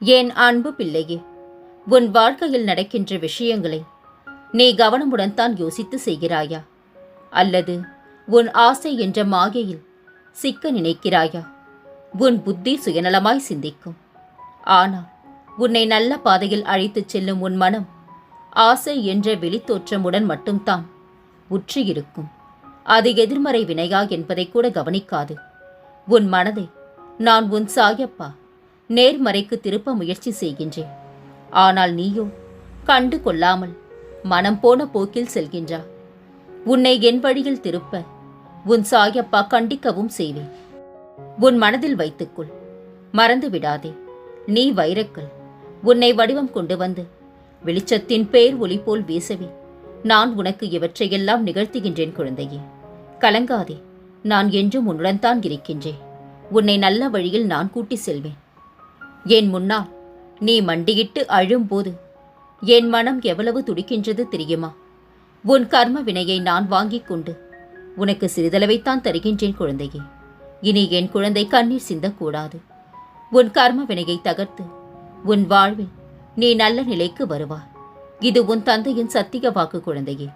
என் அன்பு பிள்ளையே உன் வாழ்க்கையில் நடக்கின்ற விஷயங்களை நீ கவனமுடன் தான் யோசித்து செய்கிறாயா? அல்லது உன் ஆசை என்ற மாயையில் சிக்க நினைக்கிறாயா? உன் புத்தி சுயநலமாய் சிந்திக்கும். ஆனால் உன்னை நல்ல பாதையில் அழைத்துச் செல்லும் உன் மனம் ஆசை என்ற வெளித்தோற்றமுடன் மட்டும்தான் உற்றியிருக்கும் அது எதிர்மறை வினையா என்பதை கூட கவனிக்காது. உன் மனதை நான் உன் சாயப்பா நேர்மறைக்கு திருப்ப முயற்சி செய்கின்றேன். ஆனால் நீயோ கண்டு கொள்ளாமல் மனம் போன போக்கில் செல்கின்றா. உன்னை என் வழியில் திருப்ப உன் சாயப்பா கண்டிக்கவும் செய்வேன். உன் மனதில் வைத்துக்கொள். மறந்து விடாதே. நீ வைரக்கல். உன்னை வடிவம் கொண்டு வந்து வெளிச்சத்தின் பேர் ஒளி போல் வீசவே நான் உனக்கு இவற்றையெல்லாம் நிகழ்த்துகின்றேன் குழந்தையே. கலங்காதே. நான் என்றும் உன்னுடன் தான் இருக்கின்றேன். உன்னை நல்ல வழியில் நான் கூட்டி செல்வேன். என் முன்னால் நீ மண்டியிட்டு அழும்போது என் மனம் எவ்வளவு துடிக்கின்றது தெரியுமா? உன் கர்ம வினையை நான் வாங்கிக் கொண்டு உனக்கு சிறிதளவைத்தான் தருகின்றேன் குழந்தையே. இனி என் குழந்தை கண்ணீர் சிந்தக்கூடாது. உன் கர்ம வினையை தகர்த்து உன் வாழ்வில் நீ நல்ல நிலைக்கு வருவாய். இது உன் தந்தையின் சத்திய வாக்கு குழந்தையே.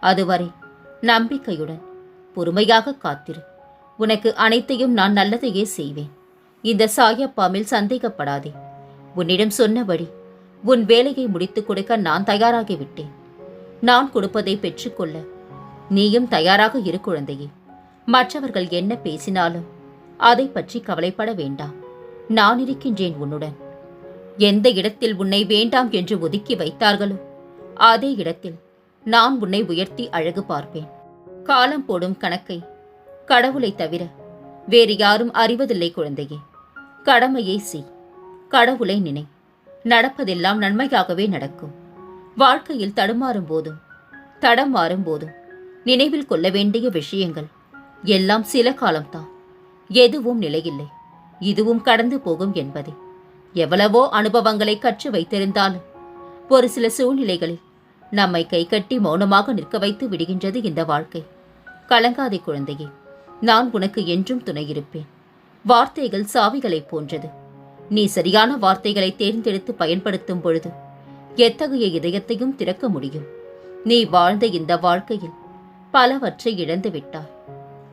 அதுவரை நம்பிக்கையுடன் பொறுமையாக காத்திரு. உனக்கு அனைத்தையும் நான் நல்லதையே செய்வேன். இந்த சாயப்பாமில் சந்தேகப்படாதே. உன்னிடம் சொன்னபடி உன் வேலையை முடித்துக் கொடுக்க நான் தயாராகிவிட்டேன் நான் கொடுப்பதை பெற்றுக்கொள்ள நீயும் தயாராக இரு குழந்தையே. மற்றவர்கள் என்ன பேசினாலும் அதை பற்றி கவலைப்பட வேண்டாம். நான் இருக்கின்றேன் உன்னுடன். எந்த இடத்தில் உன்னை வேண்டாம் என்று ஒதுக்கி வைத்தார்களோ அதே இடத்தில் நான் உன்னை உயர்த்தி அழகு பார்ப்பேன். காலம் போடும் கணக்கை கடவுளை தவிர வேறு யாரும் அறிவதில்லை குழந்தையே. கடமையை செய். கடவுளை நினை. நடப்பதெல்லாம் நன்மையாகவே நடக்கும். வாழ்க்கையில் தடுமாறும் போதும். தடம் மாறும் போதும். நினைவில் கொள்ள வேண்டிய விஷயங்கள். எல்லாம் சில காலம்தான். எதுவும் நிலையில்லை. இதுவும் கடந்து போகும் என்பதே. எவ்வளவோ அனுபவங்களை கற்று வைத்திருந்தாலும் ஒரு சில சூழ்நிலைகளில் நம்மை கை கட்டி மௌனமாக நிற்க வைத்து விடுகின்றது இந்த வாழ்க்கை. கலங்காதே குழந்தையே. நான் உனக்கு என்றும் துணையிருப்பேன் வார்த்தைகள் சாவிகளைப் போன்றது. நீ சரியான வார்த்தைகளை தேர்ந்தெடுத்து பயன்படுத்தும் பொழுது எத்தகைய இதயத்தையும் திறக்க முடியும்? நீ வாழ்ந்த இந்த வாழ்க்கையில் பலவற்றை இழந்து விட்டாய்.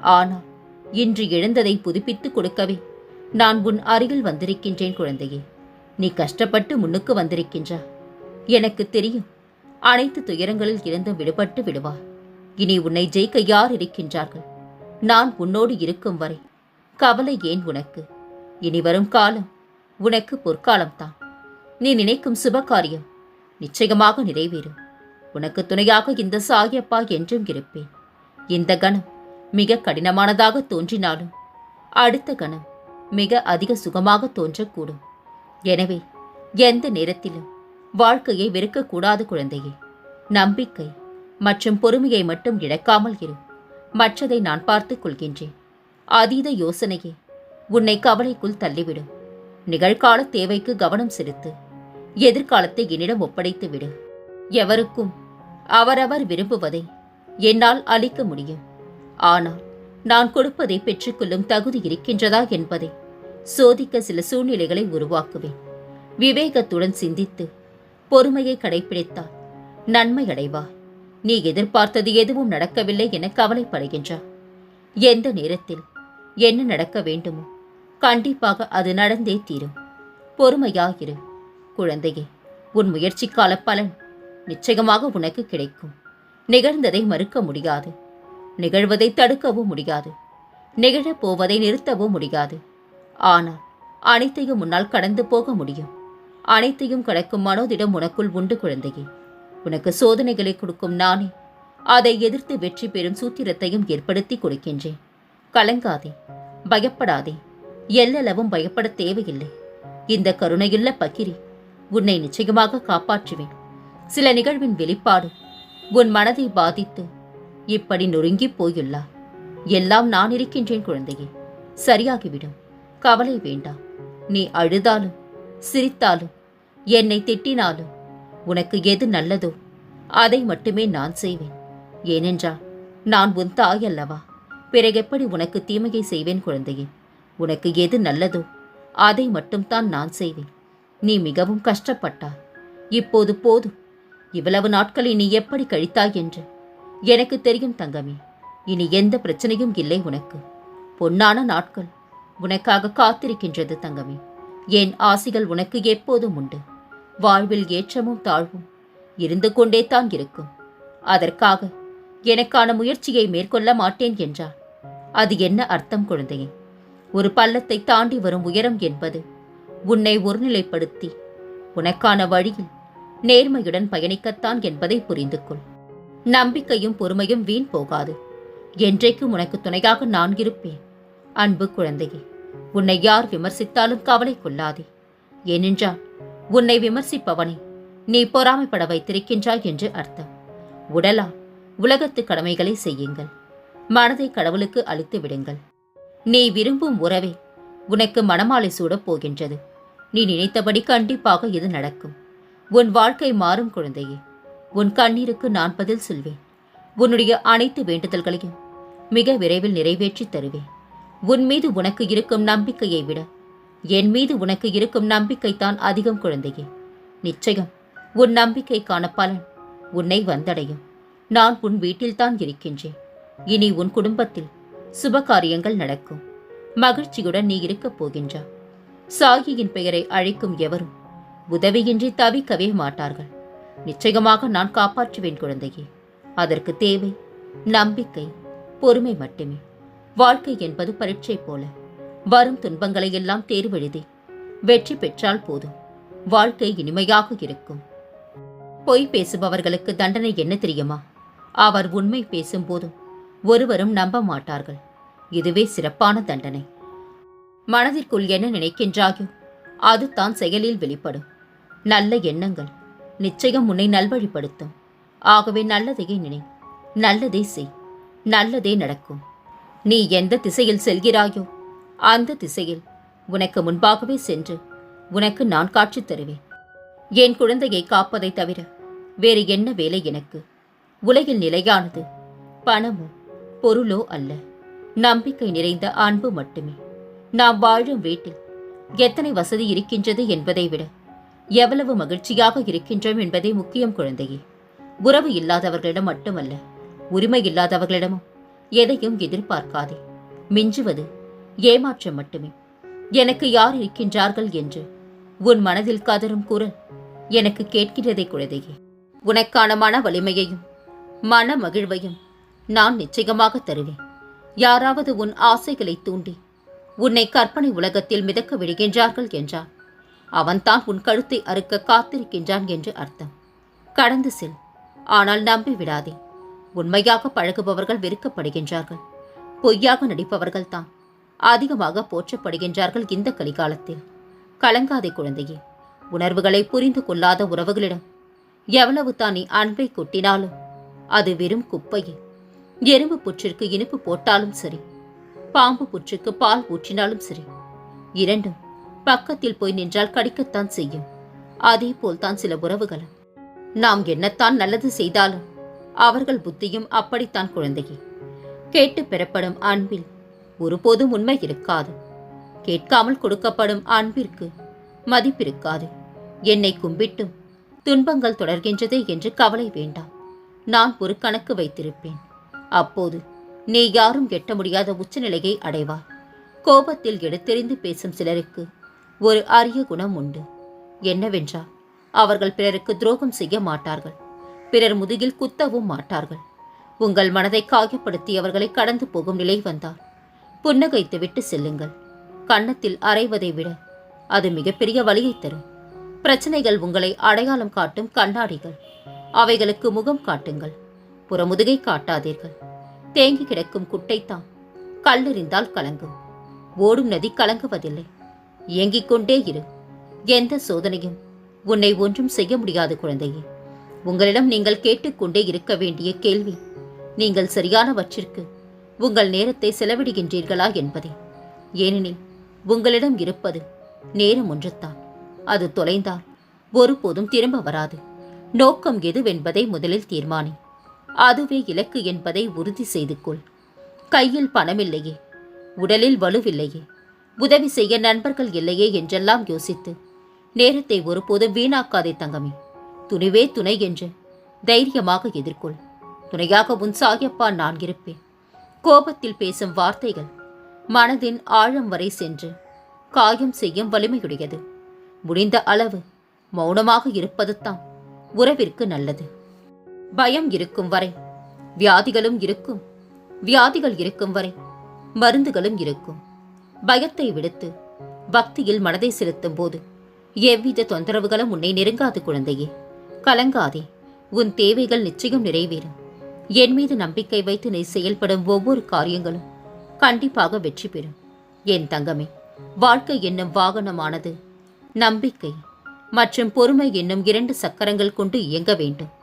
ஆனால் இன்று இழந்ததை புதுப்பித்துக் கொடுக்கவே நான் உன் அருகில் வந்திருக்கின்றேன் குழந்தையே. நீ கஷ்டப்பட்டு முன்னுக்கு வந்திருக்கின்றா. எனக்கு தெரியும் அனைத்து துயரங்களில் இருந்தும் விடுபட்டு விடுவார் இனி உன்னை ஜெயிக்க யார் இருக்கின்றார்கள்? நான் உன்னோடு இருக்கும் வரை கவலை ஏன் உனக்கு? இனி வரும் காலம் உனக்கு பொற்காலம்தான். நீ நினைக்கும் சுபகாரியம் நிச்சயமாக நிறைவேறும். உனக்கு துணையாக இந்த சாயப்பா என்றும் இருப்பேன். இந்த கணம் மிக கடினமானதாக தோன்றினாலும் அடுத்த கணம் மிக அதிக சுகமாக தோன்றக்கூடும். எனவே எந்த நேரத்திலும் வாழ்க்கையை வெறுக்கக்கூடாது குழந்தையே. நம்பிக்கை மற்றும் பொறுமையை மட்டும் இழக்காமல் இரு. மற்றதை நான் பார்த்துக் கொள்கின்றேன். அதீத யோசனையே. உன்னை கவலைக்குள் தள்ளிவிடும். நிகழ்கால தேவைக்கு கவனம் செலுத்து. எதிர்காலத்தை என்னிடம் ஒப்படைத்து விடு. எவருக்கும் அவரவர் விரும்புவதை என்னால் அளிக்க முடியும். ஆனால் நான் கொடுப்பதை பெற்றுக்கொள்ளும் தகுதி இருக்கின்றதா என்பதை சோதிக்க சில சூழ்நிலைகளை உருவாக்குவேன். விவேகத்துடன் சிந்தித்து பொறுமையை கடைபிடித்தால் நன்மை அடைவா நீ எதிர்பார்த்தது எதுவும் நடக்கவில்லை என கவலைப்படுகின்றார் எந்த நேரத்தில் என்ன நடக்க வேண்டுமோ? கண்டிப்பாக அது நடந்தே தீரும். பொறுமையாயிரு குழந்தையே. உன் முயற்சிக்கால பலன் நிச்சயமாக உனக்கு கிடைக்கும். நிகழ்ந்ததை மறுக்க முடியாது. நிகழ்வதை தடுக்கவும் முடியாது. நிகழப் போவதை நிறுத்தவும் முடியாது. ஆனால் அனைத்தையும் முன்னால் கடந்து போக முடியும். அனைத்தையும் கடக்கும் மனோதிடம் உனக்குள் உண்டு குழந்தையே. உனக்கு சோதனைகளை கொடுக்கும் நானே அதை எதிர்த்து வெற்றி பெறும் சூத்திரத்தையும் ஏற்படுத்தி கொடுக்கின்றேன். கலங்காதே பயப்படாதே. எல்லளவும் பயப்பட தேவையில்லை. இந்த கருணையுள்ள பக்கிரி உன்னை நிச்சயமாக காப்பாற்றுவேன். சில நிகழ்வின் வெளிப்பாடு உன் மனதை பாதித்து இப்படி நொறுங்கிப் போயுள்ளார் எல்லாம் நான் இருக்கின்றேன் குழந்தையே சரியாகிவிடும். கவலை வேண்டாம். நீ அழுதாலும் சிரித்தாலும் என்னை திட்டினாலும் உனக்கு எது நல்லதோ அதை மட்டுமே நான் செய்வேன். ஏனென்றால் நான் உன் தாய் அல்லவா பிறகெப்படி உனக்கு தீமையை செய்வேன் குழந்தையே? உனக்கு எது நல்லதோ அதை மட்டும்தான் நான் செய்வேன். நீ மிகவும் கஷ்டப்பட்டாய் இப்போது போதும். இவ்வளவு நாட்களை நீ எப்படி கழித்தாய் என்று? எனக்கு தெரியும் தங்கமே இனி எந்த பிரச்சனையும் இல்லை உனக்கு. பொன்னான நாட்கள் உனக்காக காத்திருக்கின்றது தங்கமே. என் ஆசிகள் உனக்கு எப்போதும் உண்டு. வாழ்வில் ஏற்றமும் தாழ்வும் இருந்து கொண்டே தான் இருக்கும். அதற்காக எனக்கான முயற்சியை மேற்கொள்ள மாட்டேன் என்றார் அது என்ன அர்த்தம் குழந்தையே? ஒரு பள்ளத்தை தாண்டி வரும் உயரம் என்பது உன்னை ஒருநிலைப்படுத்தி உனக்கான வழியில் நேர்மையுடன் பயணிக்கத்தான் என்பதை புரிந்து கொள் நம்பிக்கையும் பொறுமையும் வீண் போகாது. என்றைக்கும் உனக்கு துணையாக நான் இருப்பேன். அன்பு குழந்தையே உன்னை யார் விமர்சித்தாலும் கவலை கொள்ளாதே. ஏனென்றால் உன்னை விமர்சிப்பவனை நீ பொறாமைப்பட வைத்திருக்கின்றாய் என்று அர்த்தம். உடலா உலகத்து கடமைகளை செய்யுங்கள். மனதை கடவுளுக்கு அளித்து விடுங்கள். நீ விரும்பும் உறவே உனக்கு மணமாலை சூடப் போகின்றது. நீ நினைத்தபடி கண்டிப்பாக இது நடக்கும். உன் வாழ்க்கை மாறும் குழந்தையே. உன் கண்ணீருக்கு நான் பதில் சொல்வேன். உன்னுடைய அனைத்து வேண்டுதல்களையும் மிக விரைவில் நிறைவேற்றி தருவேன். உன் மீது உனக்கு இருக்கும் நம்பிக்கையை விட என் மீது உனக்கு இருக்கும் நம்பிக்கைத்தான் அதிகம் குழந்தையே. நிச்சயம் உன் நம்பிக்கைக்கான பலன் உன்னை வந்தடையும். நான் உன் வீட்டில்தான் இருக்கின்றேன். இனி உன் குடும்பத்தில் சுபகாரியங்கள் நடக்கும். மகிழ்ச்சியுடன் நீ இருக்கப் போகின்றா. சாகியின் பெயரை அழைக்கும் எவரும் உதவியின்றி தவிக்கவே மாட்டார்கள். நிச்சயமாக நான் காப்பாற்றுவேன் குழந்தையே. அதற்கு தேவை நம்பிக்கை பொறுமை மட்டுமே. வாழ்க்கை என்பது பரீட்சை போல. வரும் துன்பங்களை எல்லாம் தேர்வெழுதி வெற்றி பெற்றால் போதும். வாழ்க்கை இனிமையாக இருக்கும். பொய் பேசுபவர்களுக்கு தண்டனை என்ன தெரியுமா? அவர் உண்மை பேசும்போதும் ஒருவரும் நம்ப மாட்டார்கள். இதுவே சிறப்பான தண்டனை. மனதிற்குள் என்ன நினைக்கின்றாயோ அது தான் செயலில் வெளிப்படும். நல்ல எண்ணங்கள் நிச்சயம் உன்னை நல்வழிப்படுத்தும். ஆகவே நல்லதையே நினை நல்லதே செய் நல்லதே நடக்கும். நீ எந்த திசையில் செல்கிறாயோ அந்த திசையில் உனக்கு முன்பாகவே சென்று உனக்கு நான் காட்சி தருவேன். என் குழந்தையை காப்பதைத் தவிர வேறு என்ன வேலை எனக்கு? உலகில் நிலையானது பணமோ பொருளோ அல்ல நம்பிக்கை நிறைந்த அன்பு மட்டுமே. நாம் வாழும் வீட்டில் எத்தனை வசதி இருக்கின்றது என்பதை விட எவ்வளவு மகிழ்ச்சியாக இருக்கின்றோம் என்பதே முக்கியம் குழந்தையே. உறவு இல்லாதவர்களிடம் மட்டுமல்ல உரிமை இல்லாதவர்களிடமும் எதையும் எதிர்பார்க்காதே. மிஞ்சுவது ஏமாற்றம் மட்டுமே. எனக்கு யார் இருக்கின்றார்கள் என்று உன் மனதில் கதறும் குரல் எனக்கு கேட்கிறதே குழந்தையே. உனக்கான மன வலிமையையும் மன மகிழ்வையும் நான் நிச்சயமாக தருவேன். யாராவது உன் ஆசைகளை தூண்டி உன்னை கற்பனை உலகத்தில் மிதக்க விடுகின்றார்கள் என்றான். அவன்தான் உன் கழுத்தை அறுக்க காத்திருக்கின்றான் என்று அர்த்தம். கடந்து செல் ஆனால் நம்பி விடாதே. உண்மையாக பழகுபவர்கள் வெறுக்கப்படுகின்றார்கள். பொய்யாக நடிப்பவர்கள் தான் அதிகமாக போற்றப்படுகின்றார்கள் இந்த கலிகாலத்தில். கலங்காதே குழந்தையே உணர்வுகளை புரிந்து கொள்ளாத உறவுகளிடம் எவ்வளவு தான் நீ அன்பை கொட்டினாலும் அது வெறும் குப்பையே. எறும்பு புற்றிற்கு இனிப்பு போட்டாலும் சரி பாம்பு புற்றுக்கு பால் ஊற்றினாலும் சரி இரண்டும் பக்கத்தில் போய் நின்றால் கடிக்கத்தான் செய்யும். அதே போல்தான் சில உறவுகளும். நாம் என்னத்தான் நல்லது செய்தாலும் அவர்கள் புத்தியும் அப்படித்தான் குழந்தையே. கேட்டு பெறப்படும் அன்பில் ஒருபோதும் உண்மை இருக்காது. கேட்காமல் கொடுக்கப்படும் அன்பிற்கு மதிப்பிருக்காது. என்னை கும்பிட்டும் துன்பங்கள் தொடர்கின்றதே என்று கவலை வேண்டாம். நான் ஒரு கணக்கு வைத்திருப்பேன். அப்போது நீ யாரும் எட்ட முடியாத உச்சநிலையை அடைவாய் கோபத்தில் எடுத்தெறிந்து பேசும் சிலருக்கு ஒரு அரிய குணம் உண்டு. என்னவென்றால் அவர்கள் பிறருக்கு துரோகம் செய்ய மாட்டார்கள். பிறர் முதுகில் குத்தவும் மாட்டார்கள். உங்கள் மனதை காயப்படுத்தி அவர்களை கடந்து போகும் நிலை வந்தால் புன்னகைத்து விட்டு செல்லுங்கள். கன்னத்தில் அரைவதை விட அது மிகப்பெரிய வழியை தரும் பிரச்சனைகள் உங்களை அடையாளம் காட்டும் கண்ணாடிகள். அவைகளுக்கு முகம் காட்டுங்கள். புறமுதுகை காட்டாதீர்கள். தேங்கி கிடக்கும் குட்டைத்தான் கல்லெறிந்தால் கலங்கும். ஓடும் நதி கலங்குவதில்லை. இயங்கிக் கொண்டே இரு. எந்த சோதனையும் உன்னை ஒன்றும் செய்ய முடியாது குழந்தையே. உங்களிடம் நீங்கள் கேட்டுக்கொண்டே இருக்க வேண்டிய கேள்வி நீங்கள் சரியானவற்றிற்கு உங்கள் நேரத்தை செலவிடுகின்றீர்களா என்பதே. ஏனெனில் உங்களிடம் இருப்பது நேரம் ஒன்றுத்தான். அது தொலைந்தால் ஒருபோதும் திரும்ப வராது. நோக்கம் எதுவென்பதை முதலில் தீர்மானி அதுவே இலக்கு என்பதை உறுதி செய்து கொள். கையில் பணமில்லையே. உடலில் வலுவில்லையே. உதவி செய்ய நண்பர்கள் இல்லையே என்றெல்லாம் யோசித்து. நேரத்தை ஒருபோதும் வீணாக்காதே தங்கமே. துணிவே துணை என்று தைரியமாக எதிர்கொள். துணையாக உன் சாயப்பா நான் இருப்பேன். கோபத்தில் பேசும் வார்த்தைகள் மனதின் ஆழம் வரை சென்று காயம் செய்யும் வலிமையுடையது. முடிந்த அளவு மௌனமாக இருப்பதுதான் உறவிற்கு நல்லது. பயம் இருக்கும் வரை. வியாதிகளும் இருக்கும். வியாதிகள் இருக்கும் வரை. மருந்துகளும் இருக்கும். பயத்தை விடுத்து பக்தியில் மனதை செலுத்தும் போது எவ்வித தொந்தரவுகளும் உன்னை நெருங்காது குழந்தையே. கலங்காதே. உன் தேவைகள் நிச்சயம் நிறைவேறும். என் மீது நம்பிக்கை வைத்து நீ செயல்படும் ஒவ்வொரு காரியங்களும் கண்டிப்பாக வெற்றி பெறும். என் தங்கமே வாழ்க்கை என்னும் வாகனமானது நம்பிக்கை மற்றும் பொறுமை என்னும் இரண்டு சக்கரங்கள் கொண்டு இயங்க வேண்டும்.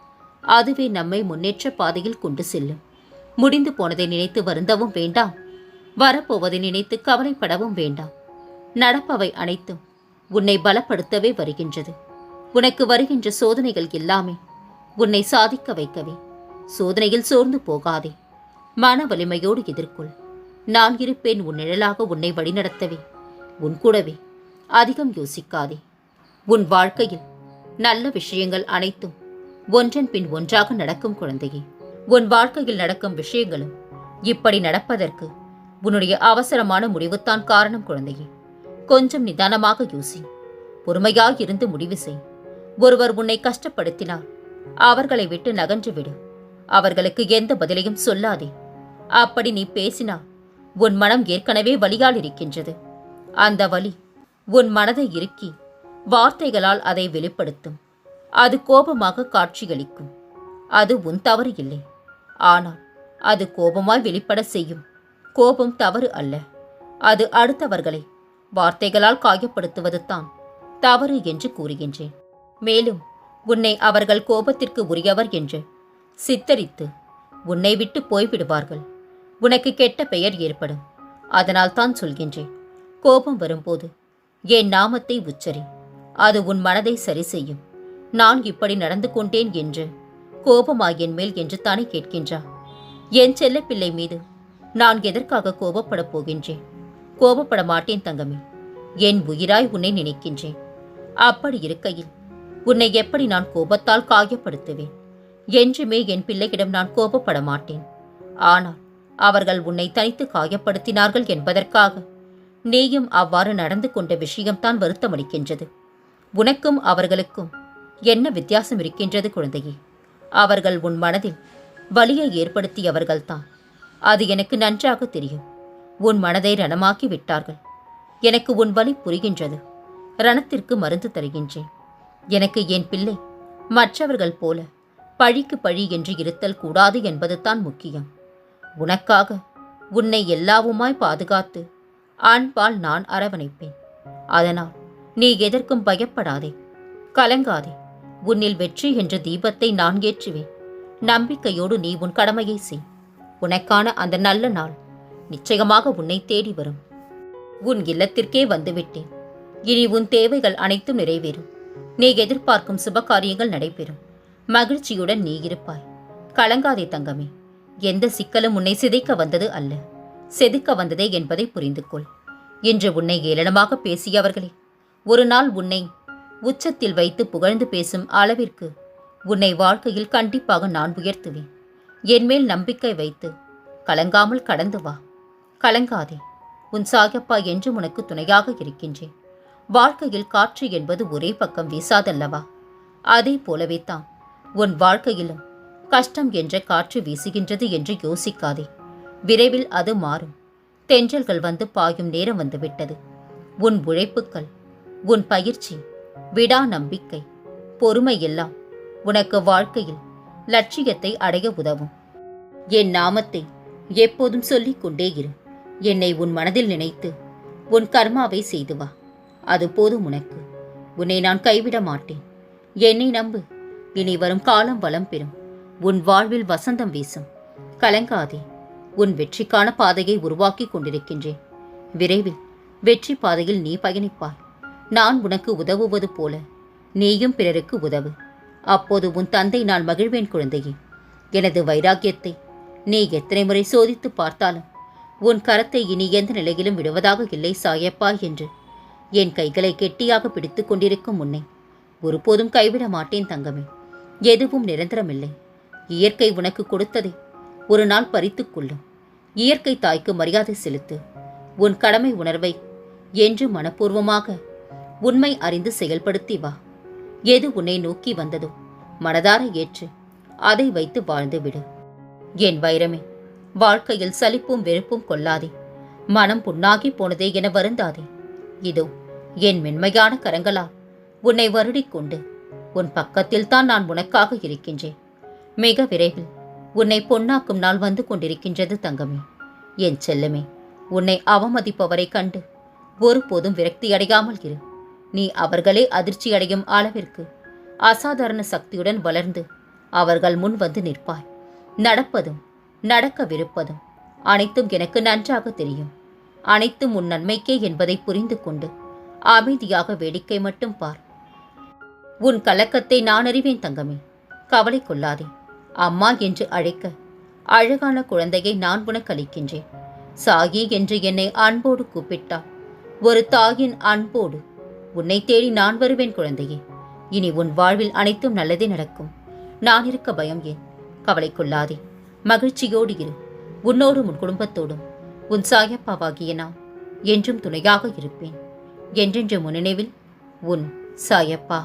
அதுவே நம்மை முன்னேற்ற பாதையில் கொண்டு செல்லும். முடிந்து போனதை நினைத்து வருந்தவும் வேண்டாம். வரப்போவதை நினைத்து கவலைப்படவும் வேண்டாம். நடப்பவை அனைத்தும் உன்னை பலப்படுத்தவே வருகின்றது. உனக்கு வருகின்ற சோதனைகள் எல்லாமே உன்னை சாதிக்க வைக்கவே. சோதனையில் சோர்ந்து போகாதே. மன வலிமையோடு எதிர்கொள். நான் இருப்பேன் உன் நிழலாக உன்னை வழிநடத்தவே. உன் கூடவே அதிகம் யோசிக்காதே. உன் வாழ்க்கையில் நல்ல விஷயங்கள் அனைத்தும் ஒன்றன் பின் ஒன்றாக நடக்கும் குழந்தையே உன் வாழ்க்கையில் நடக்கும் விஷயங்களும் இப்படி நடப்பதற்கு உன்னுடைய அவசரமான முடிவுத்தான் காரணம் குழந்தையே. கொஞ்சம் நிதானமாக யோசி பொறுமையாக இருந்து முடிவு செய். ஒருவர் உன்னை கஷ்டப்படுத்தினால் அவர்களை விட்டு நகன்று விடு. அவர்களுக்கு எந்த பதிலையும் சொல்லாதே. அப்படி நீ பேசினால் உன் மனம் ஏற்கனவே வலியால் இருக்கின்றது. அந்த வலி உன் மனதை இறுக்கி வார்த்தைகளால் அதை வெளிப்படுத்தும். அது கோபமாக காட்சியளிக்கும். அது உன் தவறு இல்லை. ஆனால் அது கோபமாய் வெளிப்பட செய்யும். கோபம் தவறு அல்ல. அது அடுத்தவர்களை வார்த்தைகளால் காயப்படுத்துவது தான் தவறு என்று கூறுகின்றேன். மேலும் உன்னை அவர்கள் கோபத்திற்கு உரியவர் என்று சித்தரித்து உன்னை விட்டு போய்விடுவார்கள். உனக்கு கெட்ட பெயர் ஏற்படும். அதனால் தான் சொல்கின்றேன். கோபம் வரும்போது என் நாமத்தை உச்சரி. அது உன் மனதை சரி செய்யும். நான் இப்படி நடந்து கொண்டேன் என்று கோபமா என் மேல் என்று தானே கேட்கின்றா என் செல்லப்பிள்ளை மீது நான் எதற்காக கோபப்படப் போகின்றேன்? கோபப்பட மாட்டேன் தங்கமே. என் உயிராய் உன்னை நினைக்கின்றேன். அப்படி இருக்கையில் உன்னை எப்படி நான் கோபத்தால் காயப்படுத்துவேன்? என்றுமே என் பிள்ளையிடம் நான் கோபப்பட மாட்டேன். ஆனால் அவர்கள் உன்னை தனித்து காயப்படுத்தினார்கள் என்பதற்காக நீயும் அவ்வாறு நடந்து கொண்ட விஷயம்தான் வருத்தமளிக்கின்றது. உனக்கும் அவர்களுக்கும் என்ன வித்தியாசம் இருக்கின்றது குழந்தையே? அவர்கள் உன் மனதில் வலியை ஏற்படுத்தியவர்கள்தான். அது எனக்கு நன்றாக தெரியும். உன் மனதை ரணமாக்கி விட்டார்கள். எனக்கு உன் வலி புரிகின்றது. ரணத்திற்கு மருந்து தருகின்றேன். எனக்கு என் பிள்ளை மற்றவர்கள் போல பழிக்கு பழி என்று இருத்தல் கூடாது என்பது தான் முக்கியம். உனக்காக உன்னை எல்லாவுமாய் பாதுகாத்து ஆண்பால் நான் அரவணைப்பேன். அதனால் நீ எதற்கும் பயப்படாதே. கலங்காதே. உன்னில் வெற்றி என்ற தீபத்தை நான் ஏற்றுவேன். நம்பிக்கையோடு நீ உன் கடமையை செய். உனக்கான அந்த நல்ல நாள் நிச்சயமாக உன்னை தேடி வரும். உன் இல்லத்திற்கே வந்துவிட்டேன். இனி உன் தேவைகள் அனைத்தும் நிறைவேறும். நீ எதிர்பார்க்கும் சுபகாரியங்கள் நடைபெறும். மகிழ்ச்சியுடன் நீ இருப்பாய். கலங்காதே தங்கமே. எந்த சிக்கலும் உன்னை சிதைக்க வந்தது அல்ல. செதுக்க வந்ததே என்பதை புரிந்து கொள் இன்று உன்னை ஏளனமாக பேசியவர்களே ஒரு நாள் உன்னை உச்சத்தில் வைத்து புகழ்ந்து பேசும் அளவிற்கு உன்னை வாழ்க்கையில் கண்டிப்பாக நான் உயர்த்துவேன். என்மேல் நம்பிக்கை வைத்து கலங்காமல் கடந்து வா. கலங்காதே. உன் சாயப்பா என்றும் உனக்கு துணையாக இருக்கின்றேன். வாழ்க்கையில் காற்று என்பது ஒரே பக்கம் வீசாதல்லவா? அதே போலவே தான் உன் வாழ்க்கையிலும் கஷ்டம் என்ற காற்று வீசுகின்றது என்று யோசிக்காதே. விரைவில் அது மாறும். தென்றல்கள் வந்து பாயும் நேரம் வந்துவிட்டது உன் உழைப்புக்கள் உன் பயிற்சி விடா நம்பிக்கை பொறுமை எல்லாம் உனக்கு வாழ்க்கையில் லட்சியத்தை அடைய உதவும். என் நாமத்தை எப்போதும் சொல்லிக் கொண்டே இரு. என்னை உன் மனதில் நினைத்து உன் கர்மாவை செய்து வா. அது போதும் உனக்கு. உன்னை நான் கைவிட மாட்டேன். என்னை நம்பு. இனி வரும் காலம் வளம் பெறும். உன் வாழ்வில் வசந்தம் வீசும். கலங்காதே. உன் வெற்றிக்கான பாதையை உருவாக்கி கொண்டிருக்கின்றேன். விரைவில் வெற்றி பாதையில் நீ பயணிப்பாய். நான் உனக்கு உதவுவது போல. நீயும் பிறருக்கு உதவு. அப்போது உன் தந்தை நான் மகிழ்வேன் குழந்தையே. எனது வைராக்கியத்தை நீ எத்தனை முறை சோதித்து பார்த்தாலும் உன் கரத்தை இனி எந்த நிலையிலும் விடுவதாக இல்லை சாயப்பா என்று என் கைகளை கெட்டியாக பிடித்து கொண்டிருக்கும் உன்னை ஒருபோதும் கைவிட மாட்டேன் தங்கமே. எதுவும் நிரந்தரமில்லை. இயற்கை உனக்கு கொடுத்ததை ஒரு நாள் பறித்துக் கொள்ளும் இயற்கை தாய்க்கு மரியாதை செலுத்து. உன் கடமை உணர்வை என்று மனப்பூர்வமாக உண்மை அறிந்து செயல்படுத்தி வா. எது உன்னை நோக்கி வந்ததோ மனதார ஏற்று அதை வைத்து வாழ்ந்து விடு. என் வைரமே வாழ்க்கையில் சலிப்பும் வெறுப்பும் கொள்ளாதே. மனம் புண்ணாகி போனதே என வருந்தாதே. இதோ என் மென்மையான கரங்களால் உன்னை வருடிக்கொண்டு உன் பக்கத்தில் தான் நான் உனக்காக இருக்கின்றேன். மிக விரைவில் உன்னை பொன்னாக்கும் நாள் வந்து கொண்டிருக்கின்றது தங்கமே. என் செல்லமே உன்னை அவமதிப்பவரை கண்டு ஒருபோதும் விரக்தி அடையாமல் இரு. நீ அவர்களே அதிர்ச்சியடையும் அளவிற்கு. அசாதாரண சக்தியுடன் வளர்ந்து அவர்கள் முன் வந்து நிற்பாய். நடப்பதும் நடக்கவிருப்பதும் அனைத்தும் எனக்கு நன்றாக தெரியும். அனைத்தும் உன் நன்மைக்கே என்பதை புரிந்து கொண்டு அமைதியாக வேடிக்கை மட்டும் பார். உன் கலக்கத்தை நான் அறிவேன் தங்கமே. கவலை கொள்ளாதே. அம்மா என்று அழைக்க அழகான குழந்தையை நான் உனக்கு அளிக்கின்றேன். சாகி என்று என்னை அன்போடு கூப்பிட்டாள். ஒரு தாயின் அன்போடு உன்னை தேடி நான் வருவேன் குழந்தையே. இனி உன் வாழ்வில் அனைத்தும் நல்லதே நடக்கும். நான் இருக்க பயம் ஏன்? கவலை கொள்ளாதே. மகிழ்ச்சியோடு இரு. உன்னோடும் உன் குடும்பத்தோடும். உன் சாயப்பாவாகிய நான் என்றும் துணையாக இருப்பேன். என்றென்று முன்னினைவில் உன் சாயப்பா.